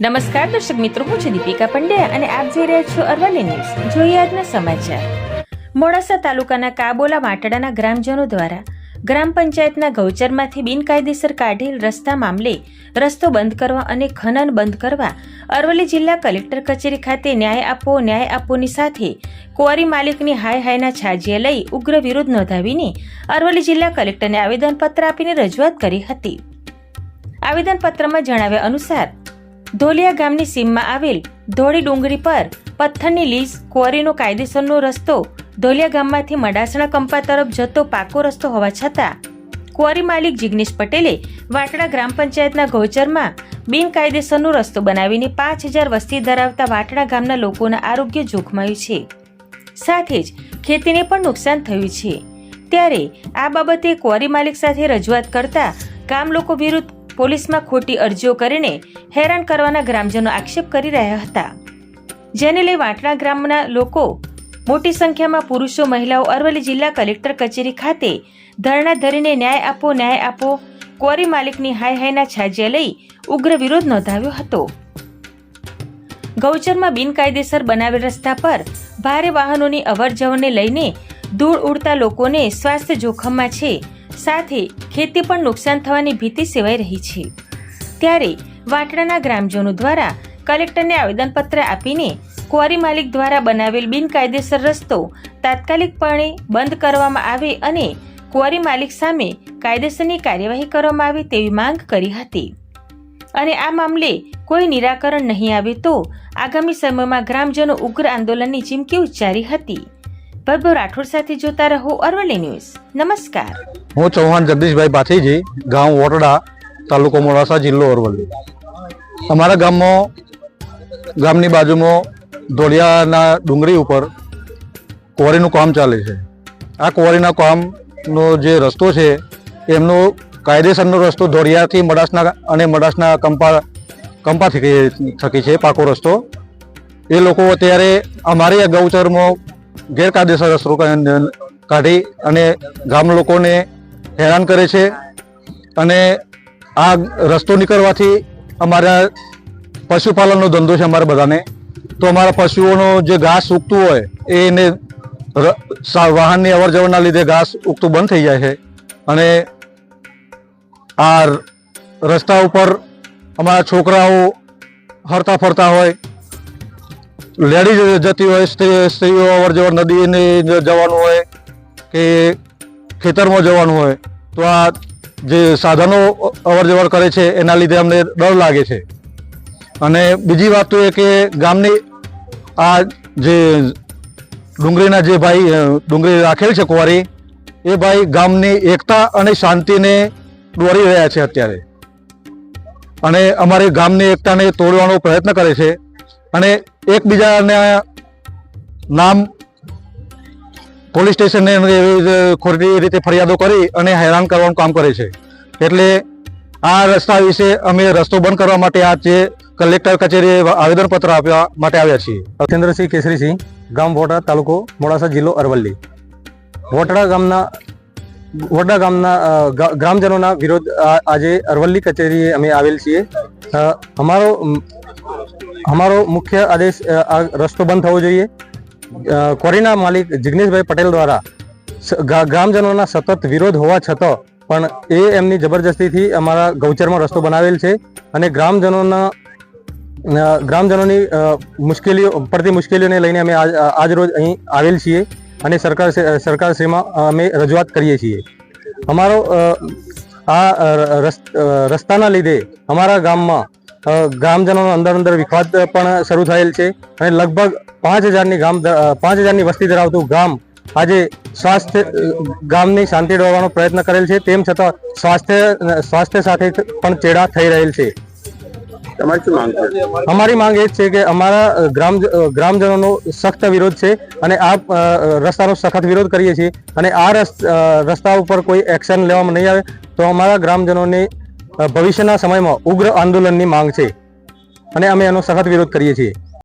નમસ્કાર, દર્શક મિત્રો, હું છું દીપિકા પંડ્યા અને આપ જોઈ રહ્યા છો અરવલ્લી ન્યૂઝ. જોઈએ આજના સમાચાર. મોડાસા તાલુકાના કાબોલા માટડાના ગ્રામજનો દ્વારા ગ્રામ પંચાયતના ગૌચરમાંથી બિનકાયદેસર કાઢેલ રસ્તા મામલે રસ્તો બંધ કરવા અને ખનન બંધ કરવા અરવલ્લી જિલ્લા કલેક્ટર કચેરી ખાતે ન્યાય આપો, ન્યાય આપોની સાથે કુંવારી માલિકની હાય હાયના છાજિયા લઈ ઉગ્ર વિરોધ નોંધાવીને અરવલ્લી જિલ્લા કલેક્ટરને આવેદનપત્ર આપીને રજૂઆત કરી હતી. આવેદનપત્રમાં જણાવ્યા અનુસાર ધોલિયા ગામની સીમમાં આવેલ ધોળી ડુંગરી પર પથ્થરની લીઝ કોરીનો કાયદેસરનો રસ્તો, ધોલિયા ગામમાંથી મડાસણા કંપા તરફ જતો પાકો રસ્તો હોવા છતાં, ક્વોરી માલિક જિગ્નેશ પટેલે વાટડા ગ્રામ પંચાયતના ગૌચરમાં બિનકાયદેસરનો રસ્તો બનાવીને પાંચ હજાર વસ્તી ધરાવતા વાટડા ગામના લોકોના આરોગ્ય જોખમાયું છે. સાથે જ ખેતીને પણ નુકસાન થયું છે. ત્યારે આ બાબતે ક્વોરી માલિક સાથે રજૂઆત કરતા ગામ લોકો વિરુદ્ધ પોલીસમાં ખોટી અરજીઓ કરીને હેરાન કરવાના ગ્રામજનો આક્ષેપ કરી રહ્યા હતા. જેને લઈ વાટણા ગ્રામના લોકો, મોટી સંખ્યામાં પુરુષો, મહિલાઓ, અરવલ્લી જિલ્લા કલેક્ટર કચેરી ખાતે ધરણા ધરીને ન્યાય આપો ન્યાય આપો, ક્વોરી માલિકની હાય હાયના છાજિયા લઈ ઉગ્ર વિરોધ નોંધાવ્યો હતો. ગૌચરમાં બિનકાયદેસર બનાવેલ રસ્તા પર ભારે વાહનોની અવરજવરને લઈને ધૂળ ઉડતા લોકોને સ્વાસ્થ્ય જોખમમાં છે. સાથે ખેતી પણ નુકસાન થવાની ભીતિ સેવાઈ રહી છે. ત્યારે વાટડાના ગ્રામજનો દ્વારા કલેક્ટરને આવેદનપત્ર આપીને ક્વારી માલિક દ્વારા બનાવેલ બિનકાયદેસર રસ્તો તાત્કાલિકપણે બંધ કરવામાં આવે અને ક્વારી માલિક સામે કાયદેસરની કાર્યવાહી કરવામાં આવે તેવી માંગ કરી હતી. અને આ મામલે કોઈ નિરાકરણ નહીં આવે તો આગામી સમયમાં ગ્રામજનો ઉગ્ર આંદોલનની ચીમકી ઉચ્ચારી હતી. વૈભવ રાઠોડ સાથે જોતા રહો અરવલ્લી ન્યૂઝ. નમસ્કાર. હું ચૌહાણ જગદીશભાઈ ભાથીજી ગામ વોટડા, તાલુકો મોડાસા, જિલ્લો અરવલ્લી. અમારા ગામમાં, ગામની બાજુમાં ધોળિયાના ડુંગળી ઉપર ક્વોરીનું કામ ચાલે છે. આ ક્વોરીના કામનો જે રસ્તો છે, એમનો કાયદેસરનો રસ્તો ધોળિયાથી મડાસના અને મડાસના કંપા કંપા થકી છે, પાકો રસ્તો. એ લોકો અત્યારે અમારી આ ગૌચરમાં ગેરકાયદેસર અસરો કાઢી અને ગામ લોકોને હેરાન કરે છે અને આ રસ્તો નીકળવાથી અમારા પશુપાલનનો ધંધો છે અમારા બધાને. તો અમારા પશુઓનો જે ઘાસ ઉગતું હોય, એને વાહનની અવર જવરના લીધે ઘાસ ઉગતું બંધ થઈ જાય છે. અને આ રસ્તા ઉપર અમારા છોકરાઓ હરતા ફરતા હોય લેડીઝ જતી હોય, સ્ત્રી- સ્ત્રીઓ અવર જવર નદીને જવાનું હોય કે ખેતરમાં જવાનું હોય, તો આ જે સાધનો અવર જવર કરે છે, એના લીધે અમને ડર લાગે છે. અને બીજી વાત તો એ કે ગામની આ જે ડુંગળીના જે ભાઈ ડુંગળી રાખેલ છે કુંવારી, એ ભાઈ ગામની એકતા અને શાંતિને દોરી રહ્યા છે અત્યારે. અને અમારી ગામની એકતાને તોડવાનો પ્રયત્ન કરે છે. અને એકબીજાને નામ પોલીસ સ્ટેશનને ખોટી રીતે ફરિયાદો કરી અને હેરાન કરવાનું કામ કરે છે. એટલે આ રસ્તા વિશે અમે રસ્તો બંધ કરવા માટે આ જે કલેક્ટર કચેરીએ આવેદનપત્ર આપવા માટે આવ્યા છીએ. સત્યેન્દ્રસિંહ કેસરીસિંહ ગામ વોટા તાલુકો મોડાસા જિલ્લો અરવલ્લી. વોટડા ગામના વોટડા ગામના ગ્રામજનોના વિરોધ આજે અરવલ્લી કચેરીએ અમે આવેલ છીએ. અમારો અમ, અમારો મુખ્ય આદેશ આ રસ્તો બંધ થવો જોઈએ. કોરીના માલિક જિગ્નેશભાઈ પટેલ દ્વારા ગ્રામજનોના સતત વિરોધ હોવા છતાં પણ એ એમની જબરજસ્તીથી અમારા ગૌચરમાં રસ્તો બનાવેલ છે અને ગ્રામજનોના ગ્રામજનોની મુશ્કેલીઓ, પડતી મુશ્કેલીઓને લઈને અમે આજ રોજ અહીં આવેલ છીએ અને સરકાર સરકારશ્રીમાં અમે રજૂઆત કરીએ છીએ. અમારો આ રસ્તાના લીધે અમારા ગામમાં ગ્રામજનોનો અંદર અંદર વિખવાદ પણ શરૂ થયેલ છે અને લગભગ પાંચ હજારની ગામ પાંચ હજારની વસ્તી ધરાવતું ગામ આજે સ્વાસ્થ્ય ગામની શાંતિ ડોળવાનો પ્રયત્ન કરેલ છે. તેમ છતાં સ્વાસ્થ્ય સ્વાસ્થ્ય સાથે પણ ચેડા થઈ રહેલ છે. અમારી માંગ એ છે કે અમારા ગ્રામ ગ્રામજનોનો સખ્ત વિરોધ છે અને આ રસ્તાનો સખત વિરોધ કરીએ છીએ અને આ રસ- રસ્તા ઉપર કોઈ એક્શન લેવામાં નહીં આવે તો અમારા ગ્રામજનોને ભવિષ્યના સમયમાં ઉગ્ર આંદોલનની માંગ છે અને અમે એનો સખત વિરોધ કરીએ છીએ.